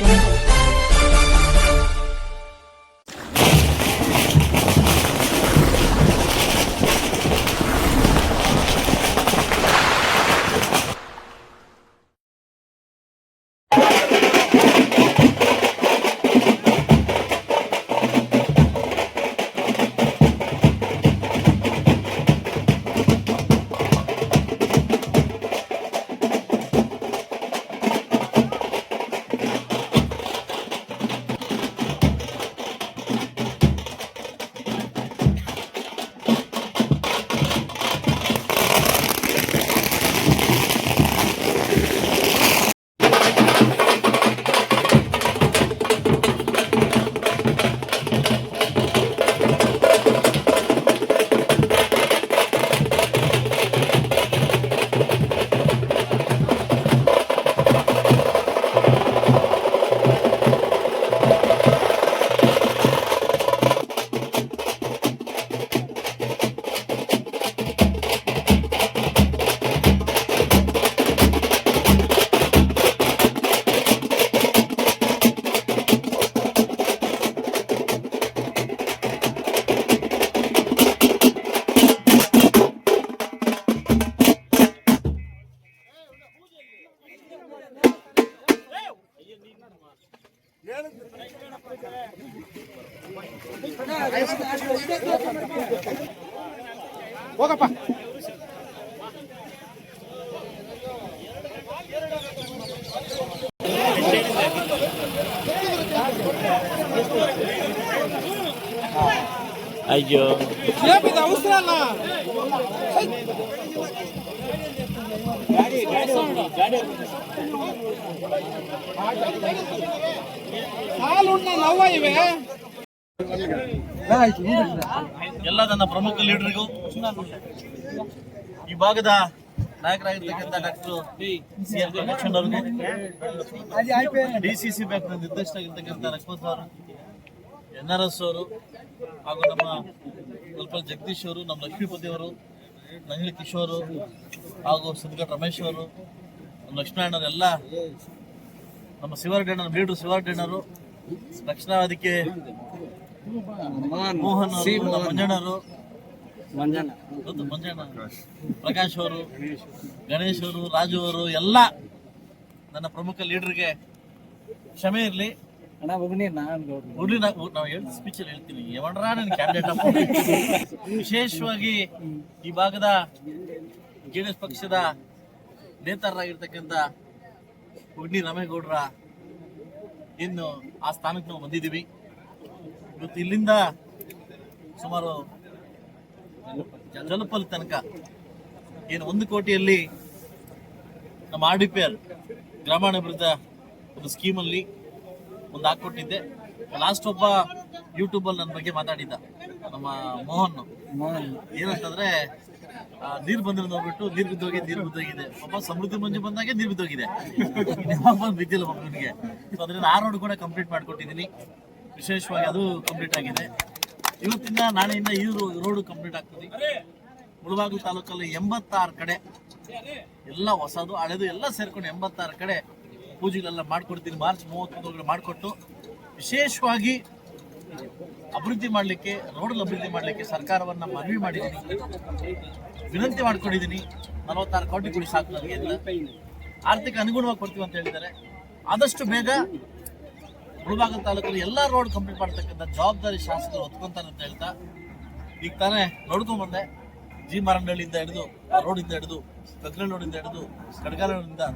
jungle. ಹೋಗಪ್ಪ. ಅಯ್ಯೋ. ಅವಸರ ಅಲ್ಲ. ಹಾಲು ಉಣ್ಣ ನವ್ವ ಇವೆ. ಎಲ್ಲ ನನ್ನ ಪ್ರಮುಖ ಲೀಡರ್ಗೂ ಈ ಭಾಗದ ನಾಯಕರಾಗಿರ್ತಕ್ಕಂಥ ಡಾಕ್ಟರ್ ಸಿ ಎಂ ಲಕ್ಷ್ಮಣ್ ಅವ್ರಿಗೂ, ಡಿ ಸಿ ಸಿ ಬ್ಯಾಂಕ್ ನಿರ್ದೇಶಕರಾಗಿರ್ತಕ್ಕಂಥ ಲಕ್ಷ್ಮಣ್ ಅವರು, ಎನ್ ಆರ್ ಎಸ್ ಅವರು, ಹಾಗೂ ನಮ್ಮ ಕಲ್ಪಲ್ ಜಗದೀಶ್ ಅವರು, ನಮ್ಮ ಲಕ್ಷ್ಮೀಪತಿ ಅವರು ನಂಜಿ ಕಿಶೋರ್ ಹಾಗೂ ಸಿದ್ಧಗಢ ರಮೇಶ್ ಅವರು, ನಮ್ಮ ಲಕ್ಷ್ಮೀನಾರಾಯಣ ಎಲ್ಲ, ನಮ್ಮ ಶಿವರ್ಡಣ್ಣನ ಬೀಡು ಶಿವರ್ಡಣ್ಣರು ರಕ್ಷಣಾ ವೇದಿಕೆ ಮೋಹನ್ ಸಿ ನಮ್ಮ ಮಂಜಣ್ಣವರು ಗೊತ್ತು, ಮಂಜಣ್ಣ. ಪ್ರಕಾಶ್ ಅವರು ಗಣೇಶ್ ಅವರು ರಾಜು ಅವರು ಎಲ್ಲ ನನ್ನ ಪ್ರಮುಖ ಲೀಡರ್ಗೆ ಕ್ಷಮೆ ಇರಲಿ. ಉರ್ಲಿ ನಾವು ನಾವು ಹೇಳ್ತಿ ಸ್ಪೀಚ್ ಅಲ್ಲಿ ಹೇಳ್ತೀನಿ. ಯಾವಣ್ರ ನನ್ನ ಕ್ಯಾಂಡಿಡೇಟ್ ವಿಶೇಷವಾಗಿ ಈ ಭಾಗದ ಜೆಡಿಎಸ್ ಪಕ್ಷದ ನೇತಾರರಾಗಿರ್ತಕ್ಕಂಥ ಉಗ್ನಿ ರಾಮೇಗೌಡರ ಇನ್ನು ಆ ಸ್ಥಾನಕ್ಕೆ ನಾವು ಬಂದಿದ್ದೀವಿ. ಇವತ್ತು ಇಲ್ಲಿಂದ ಸುಮಾರು ಜಲಪಲ್ ತನಕ ಏನು ಒಂದು ಕೋಟಿಯಲ್ಲಿ ನಮ್ಮ ಆರ್ ಡಿ ಪಿ ಆರ್ ಗ್ರಾಮಾಭಿವೃದ್ಧಿ ಒಂದು ಸ್ಕೀಮಲ್ಲಿ ಒಂದು ಹಾಕೊಟ್ಟಿದ್ದೆ ಲಾಸ್ಟ್ ಒಬ್ಬ ಯೂಟ್ಯೂಬಲ್ಲಿ ನನ್ನ ಬಗ್ಗೆ ಮಾತಾಡಿದ್ದ ನಮ್ಮ ಮೋಹನ್. ಏನಂತಂದ್ರೆ ನೀರು ಬಂದ್ರೆ ನೋಡ್ಬಿಟ್ಟು ನೀರು ಬಿದ್ದೋಗಿ ನೀರು ಬಿದ್ದೋಗಿದೆ. ಒಬ್ಬ ಸಮೃದ್ಧಿ ಮಂಜು ಬಂದಾಗೆ ನೀರು ಬಿದ್ದೋಗಿದೆ. ಯಾವಾಗ ಬಂದು ಬಿದ್ದಿಲ್ಲ ಮಗನಿಗೆ ಸೊ ಅದರಿಂದ ಆ ರೋಡ್ ಕೂಡ ಕಂಪ್ಲೀಟ್ ಮಾಡ್ಕೊಟ್ಟಿದ್ದೀನಿ. ವಿಶೇಷವಾಗಿ ಅದು ಕಂಪ್ಲೀಟ್ ಆಗಿದೆ. ಇವತ್ತಿಂದ ನಾಳೆಯಿಂದ ಈ ರೋಡು ಕಂಪ್ಲೀಟ್ ಆಗ್ತದೆ. ಮುಳಬಾಗಿಲು ತಾಲೂಕಲ್ಲಿ ಎಂಬತ್ತಾರು ಕಡೆ ಎಲ್ಲ ಹೊಸದು, ಹಳೆದು ಎಲ್ಲ ಸೇರ್ಕೊಂಡು ಎಂಬತ್ತಾರು ಕಡೆ ಪೂಜೆಗಳೆಲ್ಲ ಮಾಡ್ಕೊಡ್ತೀನಿ. ಮಾರ್ಚ್ ಮೂವತ್ತೊಂದರೊಳಗೆ ಮಾಡಿಕೊಟ್ಟು ವಿಶೇಷವಾಗಿ ಅಭಿವೃದ್ಧಿ ಮಾಡಲಿಕ್ಕೆ ರೋಡ್ ಅಭಿವೃದ್ಧಿ ಮಾಡಲಿಕ್ಕೆ ಸರ್ಕಾರವನ್ನು ಮನವಿ ಮಾಡಿದ್ದೀನಿ. ವಿನಂತಿ ಮಾಡ್ಕೊಂಡಿದ್ದೀನಿ. ನಲವತ್ತಾರು ಕೋಟಿ ಕೂಡ ಸಾಕು ನನಗೆ ಆರ್ಥಿಕ ಅನುಗುಣವಾಗಿ ಕೊಡ್ತೀವಿ ಅಂತ ಹೇಳಿದ್ದಾರೆ. ಆದಷ್ಟು ಬೇಗ ಮುಳಬಾಗಿಲು ತಾಲೂಕಲ್ಲಿ ಎಲ್ಲ ರೋಡ್ ಕಂಪ್ಲೀಟ್ ಮಾಡ್ತಕ್ಕಂಥ ಜವಾಬ್ದಾರಿ ಶಾಸಕರು ಹೊತ್ಕೊಂತಾರೆ ಅಂತ ಹೇಳ್ತಾ, ಈಗ ತಾನೇ ನೋಡ್ಕೊಂಡ್ ಬಂದೆ. ಜಿ ಮಾರಂಡಳ್ಳಿಯಿಂದ ಹಿಡಿದು ರೋಡಿಂದ ಹಿಡಿದು ಕಗ್ರೆ ರೋಡಿಂದ ಹಿಡಿದು, ಕಡ್ಗಾಲ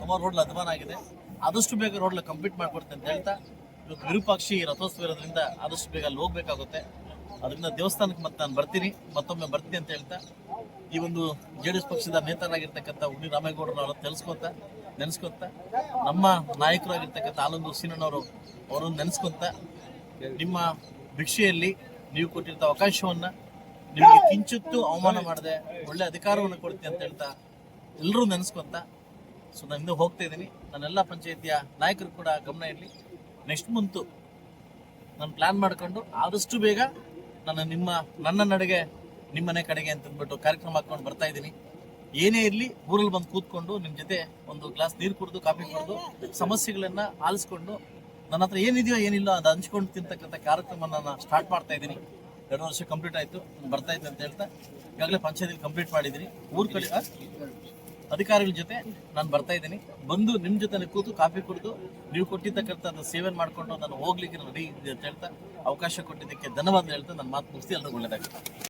ತುಂಬಾ ರೋಡ್ ಅಧ್ವಾನ ಆಗಿದೆ. ಆದಷ್ಟು ಬೇಗ ರೋಡ್ ಕಂಪ್ಲೀಟ್ ಮಾಡ್ಕೊಡ್ತೇನೆ ಅಂತ ಹೇಳ್ತಾ, ಇವತ್ತು ವಿರೂಪಾಕ್ಷಿ ರಥೋತ್ಸವ ಇರೋದ್ರಿಂದ ಆದಷ್ಟು ಬೇಗ ಅಲ್ಲಿ ಹೋಗ್ಬೇಕಾಗುತ್ತೆ. ಅದರಿಂದ ದೇವಸ್ಥಾನಕ್ಕೆ ಮತ್ತೆ ನಾನು ಬರ್ತೀನಿ, ಮತ್ತೊಮ್ಮೆ ಬರ್ತೀನಿ ಅಂತ ಹೇಳ್ತಾ, ಈ ಒಂದು ಜೆ ಡಿ ಎಸ್ ಪಕ್ಷದ ನೇತರಾಗಿರ್ತಕ್ಕಂಥ ಉಣ್ಣಿ ರಾಮೇಗೌಡರನ್ನ ತಿಳಿಸ್ಕೊಂತ ನೆನೆಸ್ಕೊಂತ? ನಮ್ಮ ನಾಯಕರಾಗಿರ್ತಕ್ಕಂಥ ಆಲಂದೂರು ಸೀನಣ್ಣವರು ಅವರನ್ನು ನೆನೆಸ್ಕೊಂತ ನಿಮ್ಮ ಭಿಕ್ಷೆಯಲ್ಲಿ ನೀವು ಕೊಟ್ಟಿರ್ತ ಅವಕಾಶವನ್ನ ನಿಮಗೆ ಕಿಂಚಿತ್ತು ಅವಮಾನ ಮಾಡದೆ ಒಳ್ಳೆ ಅಧಿಕಾರವನ್ನು ಕೊಡ್ತೀನಿ ಅಂತ ಹೇಳ್ತಾ ಎಲ್ಲರೂ ನೆನೆಸ್ಕೊಂತ. ಸೊ ನಾನು ಹಿಂದೆ ಹೋಗ್ತಾ ಇದ್ದೀನಿ. ನನ್ನೆಲ್ಲ ಪಂಚಾಯತಿಯ ನಾಯಕರು ಕೂಡ ಗಮನ ಇರಲಿ. ನೆಕ್ಸ್ಟ್ ಮಂತು ನಾನು ಪ್ಲಾನ್ ಮಾಡಿಕೊಂಡು ಆದಷ್ಟು ಬೇಗ ನಾನು ನಿಮ್ಮ, ನನ್ನ ನಡೆಗೆ, ನಿಮ್ಮನೆ ಕಡೆಗೆ ಅಂತಂದ್ಬಿಟ್ಟು ಕಾರ್ಯಕ್ರಮ ಹಾಕ್ಕೊಂಡು ಬರ್ತಾ ಇದ್ದೀನಿ. ಏನೇ ಇರಲಿ, ಊರಲ್ಲಿ ಬಂದು ಕೂತ್ಕೊಂಡು ನಿಮ್ಮ ಜೊತೆ ಒಂದು ಗ್ಲಾಸ್ ನೀರು ಕುಡಿದು, ಕಾಫಿ ಕುಡಿದು, ಸಮಸ್ಯೆಗಳನ್ನು ಆಲಿಸ್ಕೊಂಡು, ನನ್ನ ಹತ್ರ ಏನಿದೆಯೋ ಏನಿಲ್ಲ ಅದು ಹಂಚ್ಕೊಂಡು ತಿಂತಕ್ಕಂಥ ಕಾರ್ಯಕ್ರಮ ನಾನು ಸ್ಟಾರ್ಟ್ ಮಾಡ್ತಾ ಇದ್ದೀನಿ. ಎರಡು ವರ್ಷ ಕಂಪ್ಲೀಟ್ ಆಯಿತು ಬರ್ತಾ ಇದ್ದೆ ಅಂತ ಹೇಳ್ತಾ, ಈಗಾಗಲೇ ಪಂಚಾಯತಿ ಕಂಪ್ಲೀಟ್ ಮಾಡಿದ್ದೀನಿ. ಊರ್ ಕಡೆ? ಅಧಿಕಾರಿಗಳ ಜೊತೆ ನಾನು ಬರ್ತಾ ಇದ್ದೀನಿ. ಬಂದು ನಿಮ್ಮ ಜೊತೆ ಕೂತು ಕಾಫಿ ಕುಡಿದು, ನೀವು ಕೊಟ್ಟಿರ್ತಕ್ಕಂಥದ್ದು ಸೇವೆ ಮಾಡಿಕೊಂಡು ನಾನು ಹೋಗ್ಲಿಕ್ಕೆ ರೆಡಿ ಇದೆ ಅಂತ ಹೇಳ್ತಾ, ಅವಕಾಶ ಕೊಟ್ಟಿದ್ದಕ್ಕೆ ಧನ್ಯವಾದ ಹೇಳ್ತಾ, ನನ್ನ ಮಾತು ಮುಗಿಸಿ ಎಲ್ಲರಿಗೂ ಒಳ್ಳೇದಾಗುತ್ತೆ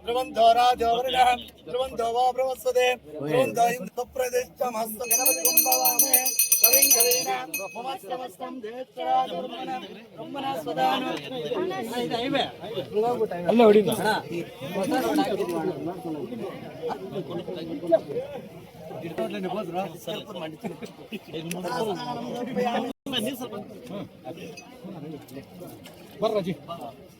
नमः ध्रुवन्तो राजो वरुणः ध्रुवन्तो वो प्रवत्सते ध्रुवन्तो इन्द्रप्रदिष्टमस्तु गणपतिं भवामहे कविं कवीन मम समस्तं देशराजवर्मण ब्रह्मण स्वदान ಬರ್ರಜಿ ಇಲ್ಲ ನಿಂಗೆ ಹೇಳಿಲ್ಲ ಹೇಳ್ತೀನಿ ಮತ್ತೆ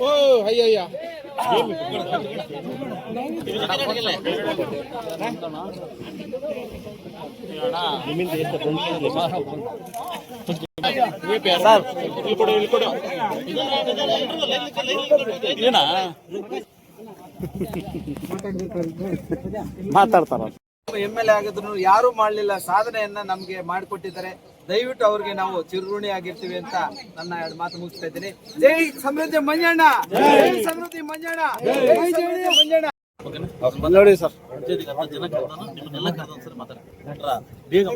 ఓ అయ్యయ్యా సార్ ఇప్పుడు ఇప్పుడు మాట్లాడతారా? ಎಂ ಎಲ್ ಎ ಆಗಿದ್ರು ಯಾರು ಮಾಡಲಿಲ್ಲ. ಸಾಧನೆಯನ್ನ ನಮ್ಗೆ ಮಾಡಿಕೊಟ್ಟಿದ್ದಾರೆ. ದಯವಿಟ್ಟು ಅವ್ರಿಗೆ ನಾವು ಚಿರುಣಿ ಆಗಿರ್ತೀವಿ ಅಂತ ನನ್ನ ಎರಡು ಮಾತು ಮುಗಿಸ್ತಾ ಇದ್ದೀನಿ. ಜೈ ಸಮೃದ್ಧಿ ಮಂಜಣ್ಣ! ಜೈ ಸಮೃದ್ಧಿ ಮಂಜಣ್ಣ! ಜೈ ಜೈ ಮಂಜಣ್ಣ! ಸರ್ ಬೇಗ